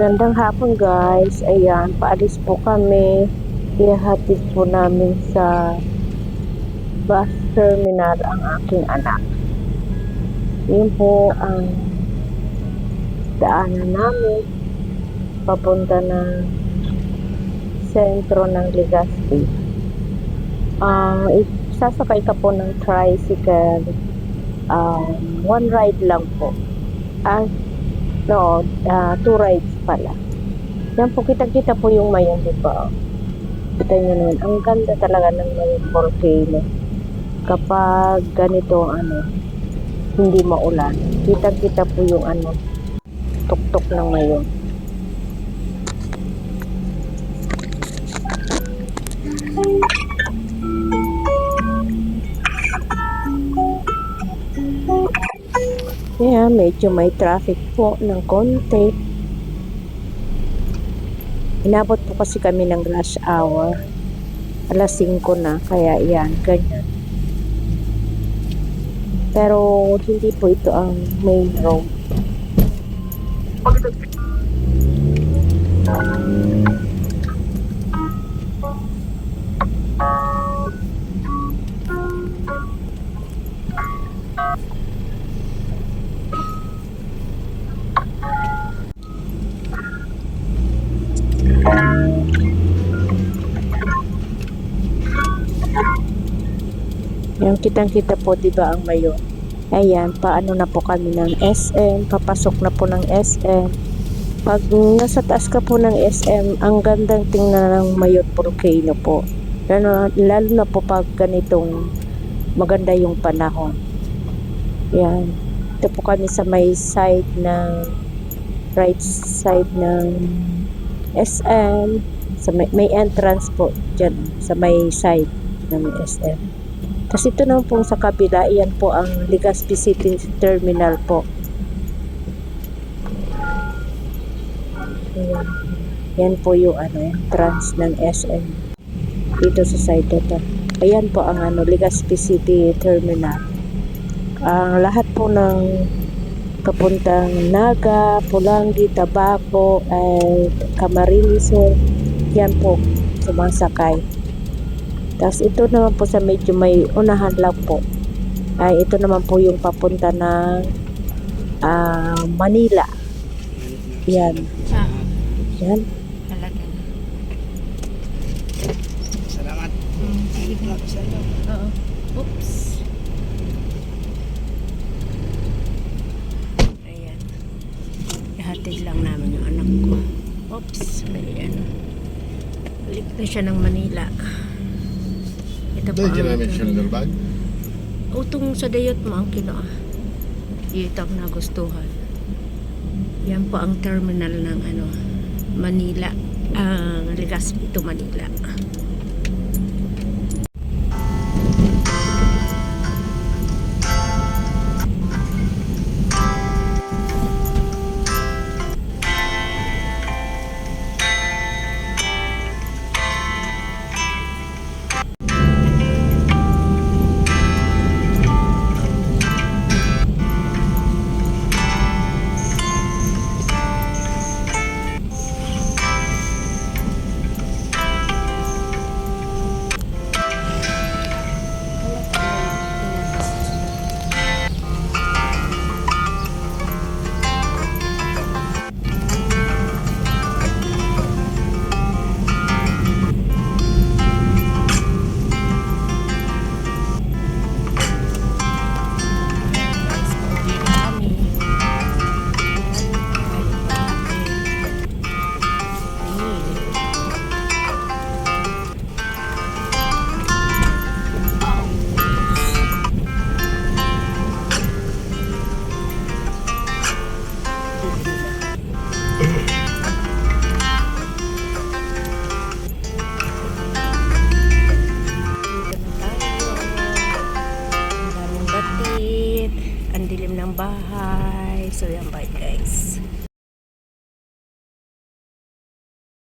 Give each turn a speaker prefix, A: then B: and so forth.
A: Magandang hapon guys. Ayan, paalis po kami. Ihahatid po namin sa bus terminal ang aking anak. Yun po ang daanan namin papunta ng sentro ng Legazpi. Ah, i- sasakay ka po ng tricycle. Um, one ride lang po. Ah, no, ah, two rides pala. Yan po, kita-kita po yung mayon, di ba? Kita nyo naman, ang ganda talaga ng mayon volcano. Kapag ganito, ano, hindi maulan. Kita-kita po yung ano, tuktok ng mayon. Kaya medyo may traffic po ng konti. Inabot po kasi kami ng rush hour. Alas 5 na, kaya yan, ganyan. Pero hindi po ito ang main road. Kitang-kita po, di ba, ang mayon. Ayan, paano na po kami ng SM, papasok na po ng SM. Pag nasa taas ka po ng SM, ang gandang tingnan ng Mayon Volcano po. Lalo, lalo na po pag ganitong maganda yung panahon. Yan. Ito po kami sa may side ng right side ng SM. Sa may, may entrance po dyan sa may side ng SM. Tapos ito naman po sa kabila, yan po ang Legazpi City Terminal po. Ayan. Yan po yung ano, entrance ng SM. Dito sa side ito. Ayan po ang ano, Legazpi City Terminal. Ang lahat po ng papuntang Naga, Pulangi, Tabaco, at Camarines Sur, yan po sumasakay. Tapos ito naman po sa medyo may unahan lang po. Ay ito naman po yung papunta ng ah, Manila. Yan. Yan.
B: Salamat.
C: Mm. Oo. Oops. Ayan. Ihatid lang namin yung anak ko. Oops. Ayan. Balik na siya ng Manila. Ito
B: Dahil namin siya ng bag.
C: Utong sa dayot mo ang kinoa. Dito ang nagustuhan. Yan po ang terminal ng ano, Manila. Ang Legazpi to Manila. ilalim ng bahay. So, yan ba guys.